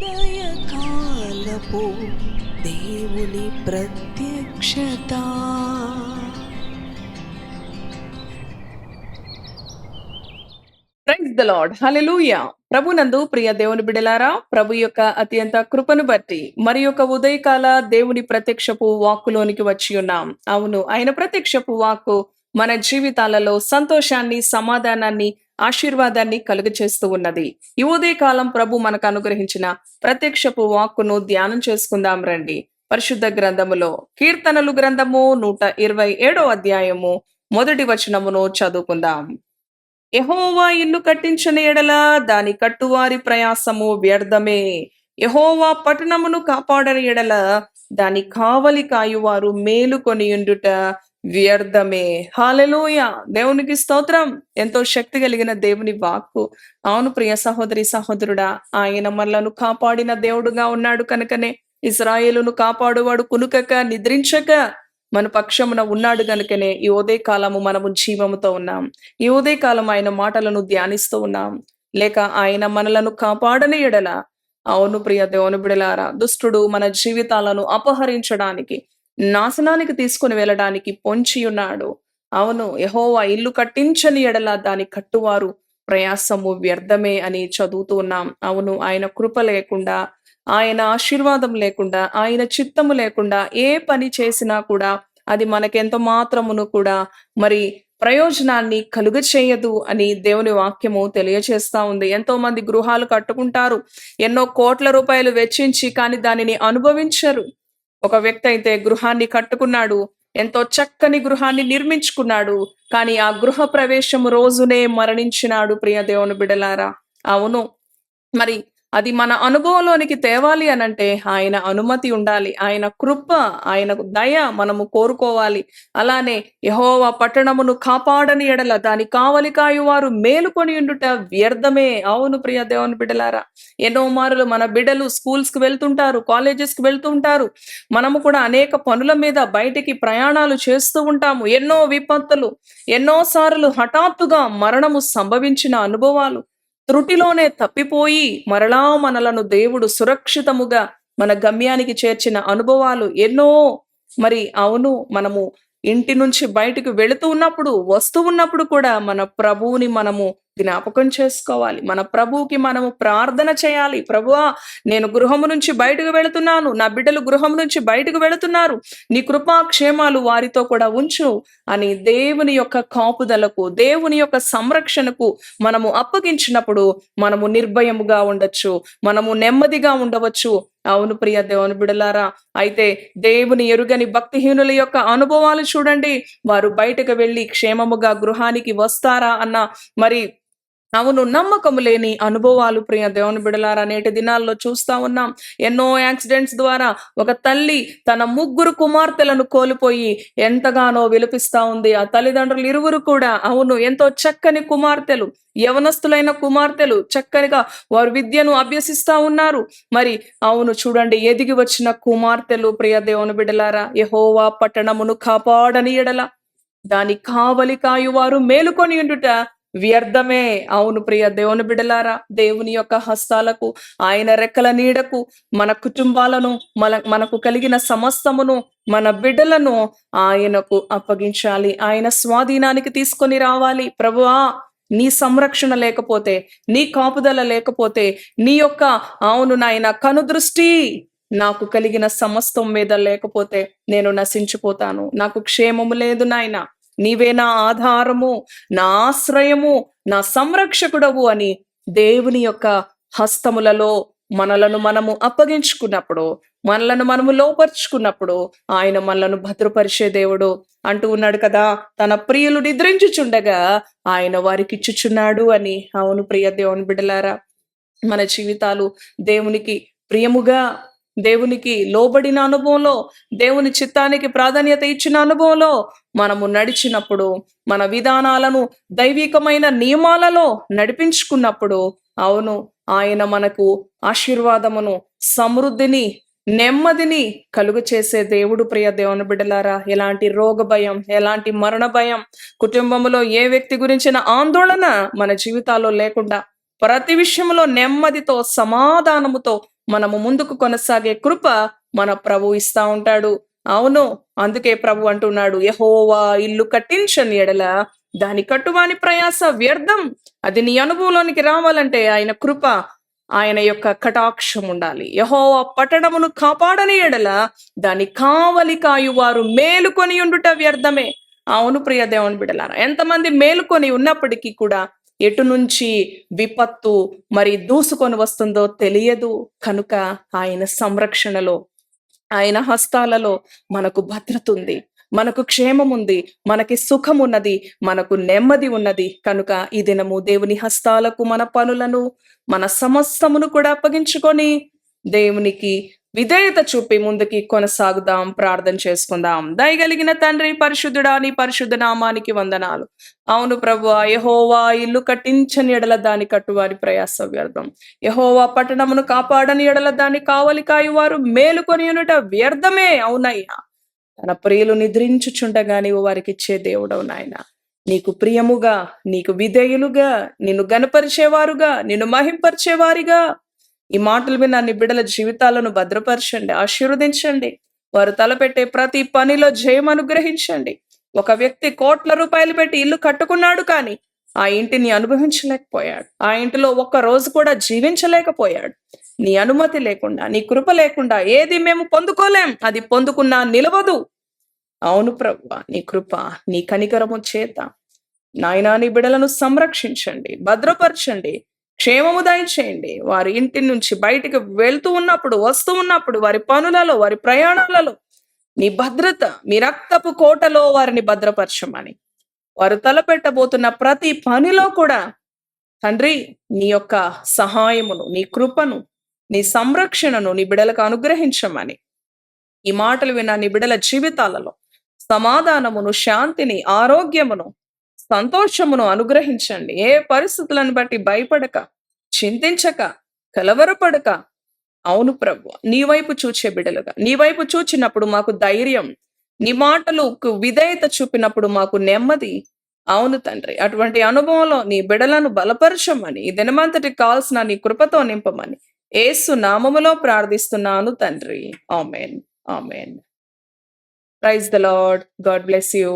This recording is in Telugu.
ఉదయకాలపు దేవుని ప్రత్యక్షత. ప్రైజ్ ద లార్డ్ హలెలూయా ప్రభునందు ప్రియ దేవుని బిడలారా ప్రభు యొక్క అత్యంత కృపను బట్టి మరి యొక్క ఉదయకాల దేవుని ప్రత్యక్షపు వాక్కులోనికి వచ్చి ఉన్నాం. అవును ఆయన ప్రత్యక్షపు వాక్కు మన జీవితాలలో సంతోషాన్ని సమాధానాన్ని ఆశీర్వాదాన్ని కలుగచేస్తూ ఉన్నది. ఈ కాలం ప్రభు మనకు అనుగ్రహించిన ప్రత్యక్షపు వాక్కును ధ్యానం చేసుకుందాం రండి. పరిశుద్ధ గ్రంథములో కీర్తనలు గ్రంథము నూట ఇరవై ఏడో అధ్యాయము మొదటి వచనమును చదువుకుందాం. యహోవా ఇల్లు కట్టించిన ఎడల దాని కట్టువారి ప్రయాసము వ్యర్థమే. యహోవా పట్టణమును కాపాడని ఎడల దాని కావలి కాయువారు మేలుకొని ఉండుట వ్యర్థమే. హాలెలోయ దేవునికి స్తోత్రం. ఎంతో శక్తి కలిగిన దేవుని వాక్కు. అవును ప్రియ సహోదరి సహోదరుడా ఆయన మనలను కాపాడిన దేవుడుగా ఉన్నాడు కనుకనే. ఇస్రాయేలును కాపాడువాడు కునుకక నిద్రించక. మన పక్షమున ఉన్నాడు గనుకనే. ఈ ఉదయ కాలము మనము జీవముతో ఉన్నాం. ఈ ఉదయ కాలం ఆయన మాటలను ధ్యానిస్తూ ఉన్నాం. లేక ఆయన మనలను కాపాడని ఎడల. అవును ప్రియ దేవుని బిడలారా దుష్టుడు మన జీవితాలను అపహరించడానికి నాశనానికి తీసుకుని వెళ్ళడానికి పొంచి ఉన్నాడు అవును యహోవా ఇల్లు కట్టించని ఎడల దాని కట్టువారు ప్రయాసము వ్యర్థమే అని చదువుతూ ఉన్నాం. అవును ఆయన కృప లేకుండా ఆయన ఆశీర్వాదం లేకుండా ఆయన చిత్తము లేకుండా ఏ పని చేసినా కూడా అది మనకెంత మాత్రమును కూడా మరి ప్రయోజనాన్ని కలుగ చేయదు అని దేవుని వాక్యము తెలియచేస్తా ఉంది. ఎంతో మంది గృహాలు కట్టుకుంటారు ఎన్నో కోట్ల రూపాయలు వెచ్చించి కానీ దానిని అనుభవించరు. ఒక వ్యక్తి అయితే గృహాన్ని కట్టుకున్నాడు ఎంతో చక్కని గృహాన్ని నిర్మించుకున్నాడు కానీ ఆ గృహ ప్రవేశం రోజునే మరణించినాడు ప్రియ దేవుని బిడలారా. అవును. మరి అది మన అనుభవంలోనికి తేవాలి అనంటే ఆయన అనుమతి ఉండాలి. ఆయన కృప ఆయన దయ మనము కోరుకోవాలి. అలానే యహోవా పట్టణమును కాపాడని ఎడల దాని కావలి కాయువారు మేలుకొని ఉండుట వ్యర్థమే. అవును ప్రియ దేవుని బిడ్డలారా ఎన్నో మారులు మన బిడ్డలు స్కూల్స్కి వెళ్తుంటారు కాలేజెస్కి వెళ్తుంటారు. మనము కూడా అనేక పనుల మీద బయటికి ప్రయాణాలు చేస్తూ ఉంటాము. ఎన్నో విపత్తులు ఎన్నో సార్లు హఠాత్తుగా మరణము సంభవించిన అనుభవాలు. త్రుటిలోనే తప్పిపోయి మరలా మనలను దేవుడు సురక్షితముగా మన గమ్యానికి చేర్చిన అనుభవాలు ఎన్నో. మరి అవును మనము ఇంటి నుంచి బయటకు వెళుతూ ఉన్నప్పుడు వస్తూ ఉన్నప్పుడు కూడా మన ప్రభువుని మనము జ్ఞాపకం చేసుకోవాలి. మన ప్రభువుకి మనము ప్రార్థన చేయాలి. ప్రభువా నేను గృహము నుంచి బయటకు వెళుతున్నాను. నా బిడ్డలు గృహం నుంచి బయటకు వెళుతున్నారు. నీ కృపాక్షేమాలు వారితో కూడా ఉంచు అని దేవుని యొక్క కాపుదలకు దేవుని యొక్క సంరక్షణకు మనము అప్పగించినప్పుడు మనము నిర్భయముగా ఉండొచ్చు. మనము నెమ్మదిగా ఉండవచ్చు. అవును ప్రియ దేవుని బిడలారా అయితే దేవుని ఎరుగని భక్తిహీనుల యొక్క అనుభవాలు చూడండి. వారు బయటకు వెళ్ళి క్షేమముగా గృహానికి వస్తారా అన్న మరి అవును నమ్మకము లేని అనుభవాలు ప్రియ దేవుని బిడలారా నేటి దినాల్లో చూస్తా ఉన్నాం. ఎన్నో యాక్సిడెంట్స్ ద్వారా ఒక తల్లి తన ముగ్గురు కుమార్తెలను కోల్పోయి ఎంతగానో విలపిస్తా ఉంది. ఆ తల్లిదండ్రులు ఇరువురు కూడా అవును ఎంతో చక్కని కుమార్తెలు యవనస్తులైన కుమార్తెలు చక్కనిగా వారు విద్యను అభ్యసిస్తా ఉన్నారు. మరి అవును చూడండి ఎదిగి వచ్చిన కుమార్తెలు ప్రియ దేవుని బిడలారా యహోవా పట్టణమును కాపాడని ఎడల దాని కావలి కాయువారు మేలుకొని ఉండుట వ్యర్థమే. అవును ప్రియ దేవుని బిడలారా దేవుని యొక్క హస్తాలకు ఆయన రెక్కల నీడకు మన కుటుంబాలను మన మనకు కలిగిన సమస్తమును మన బిడ్డలను ఆయనకు అప్పగించాలి. ఆయన స్వాధీనానికి తీసుకొని రావాలి. ప్రభువా నీ సంరక్షణ లేకపోతే నీ కాపుదల లేకపోతే నీ యొక్క అవును నాయన కనుదృష్టి నాకు కలిగిన సమస్తం మీద లేకపోతే నేను నశించిపోతాను. నాకు క్షేమము లేదు నాయన. నీవే నా ఆధారము నా ఆశ్రయము నా సంరక్షకుడవు అని దేవుని యొక్క హస్తములలో మనలను మనము అప్పగించుకున్నప్పుడు మనలను మనము లోపరుచుకున్నప్పుడు ఆయన మనలను భద్రపరిచే దేవుడు అంటూ ఉన్నాడు కదా. తన ప్రియులు నిద్రించుచుండగా ఆయన వారికి ఇచ్చుచున్నాడు అని. అవును ప్రియ దేవుని బిడలారా మన జీవితాలు దేవునికి ప్రియముగా దేవునికి లోబడిన అనుభవంలో దేవుని చిత్తానికి ప్రాధాన్యత ఇచ్చిన అనుభవంలో మనము నడిచినప్పుడు మన విధానాలను దైవికమైన నియమాలలో నడిపించుకున్నప్పుడు అవును ఆయన మనకు ఆశీర్వాదమును సమృద్ధిని నెమ్మదిని కలుగు చేసే దేవుడు ప్రియ దేవుని బిడ్డలారా ఎలాంటి రోగ భయం ఎలాంటి మరణ భయం కుటుంబంలో ఏ వ్యక్తి గురించిన ఆందోళన మన జీవితాల్లో లేకుండా ప్రతి విషయంలో నెమ్మదితో సమాధానముతో మనము ముందుకు కొనసాగే కృప మన ప్రభు ఇస్తా ఉంటాడు. అవును అందుకే ప్రభు అంటున్నాడు యహోవా ఇల్లు కట్టించని ఎడల దాని కట్టువాని ప్రయాస వ్యర్థం. అది నీ అనుభవంలోనికి రావాలంటే ఆయన కృప ఆయన యొక్క కటాక్షం ఉండాలి. యహోవా పట్టణమును కాపాడని ఎడల దాని కావలి కాయువారు మేలుకొని ఉండుట వ్యర్థమే. అవును ప్రియ దేవుని బిడలారా ఎంతమంది మేలుకొని ఉన్నప్పటికీ కూడా ఎటు నుంచి విపత్తు మరి దూసుకొని వస్తుందో తెలియదు. కనుక ఆయన సంరక్షణలో ఆయన హస్తాలలో మనకు భద్రత ఉంది. మనకు క్షేమం ఉంది. మనకి సుఖం ఉన్నది. మనకు నెమ్మది ఉన్నది. కనుక ఈ దినము దేవుని హస్తాలకు మన పనులను మన సమస్తమును కూడా అప్పగించుకొని దేవునికి విధేయత చూపి ముందుకి కొనసాగుదాం ప్రార్థన చేసుకుందాం. దయగలిగిన తండ్రి పరిశుద్ధుడా నీ పరిశుద్ధ నామానికి వందనాలు. అవును ప్రభు యహోవా ఇల్లు కట్టించని ఎడల దాని కట్టువారి ప్రయాస వ్యర్థం. యహోవా పట్టణమును కాపాడని ఎడల దాని కావలి కాయువారు మేలుకొని ఉనుట వ్యర్థమే అవునయ్యా. తన ప్రియులు నిద్రించుచుండగా నీవు వారికి ఇచ్చే దేవుడవు నాయన. నీకు ప్రియముగా నీకు విధేయులుగా నిన్ను గనపరిచేవారుగా నిన్ను మహింపరిచేవారిగా ఈ మాటలు విన్న నీ బిడ్డల జీవితాలను భద్రపరచండి ఆశీర్వదించండి. వారు తలపెట్టే ప్రతి పనిలో జయం అనుగ్రహించండి. ఒక వ్యక్తి కోట్ల రూపాయలు పెట్టి ఇల్లు కట్టుకున్నాడు కానీ ఆ ఇంటిని అనుభవించలేకపోయాడు. ఆ ఇంటిలో ఒక్క రోజు కూడా జీవించలేకపోయాడు. నీ అనుమతి లేకుండా నీ కృప లేకుండా ఏది మేము పొందుకోలేం. అది పొందుకున్నా నిలవదు. అవును ప్రభు నీ కృప నీ కనికరము చేత. నాయనా నీ బిడలను సంరక్షించండి భద్రపరచండి. క్షేమము దయచేయండి. వారి ఇంటి నుంచి బయటికి వెళ్తూ ఉన్నప్పుడు వస్తూ ఉన్నప్పుడు వారి పనులలో వారి ప్రయాణాలలో నీ భద్రత మీ రక్తపు కోటలో వారిని భద్రపరచమని. వారు తలపెట్టబోతున్న ప్రతి పనిలో కూడా తండ్రి నీ యొక్క సహాయమును నీ కృపను నీ సంరక్షణను నీ బిడలకు అనుగ్రహించమని. ఈ మాటలు విన్న నీ బిడల జీవితాలలో సమాధానమును శాంతిని ఆరోగ్యమును సంతోషమును అనుగ్రహించండి. ఏ పరిస్థితులను బట్టి భయపడక చింతించక కలవరపడక. అవును ప్రభు నీ వైపు చూచే బిడలుగా. నీ వైపు చూచినప్పుడు మాకు ధైర్యం. నీ మాటలకు విధేయత చూపినప్పుడు మాకు నెమ్మది. అవును తండ్రి అటువంటి అనుభవంలో నీ బిడలను బలపరచమని ఈ దినమంతటి కావాల్సిన నీ కృపతో నింపమని ఏసు నామములో ప్రార్థిస్తున్నాను తండ్రి. Amen. Amen. Praise the lord. God bless you.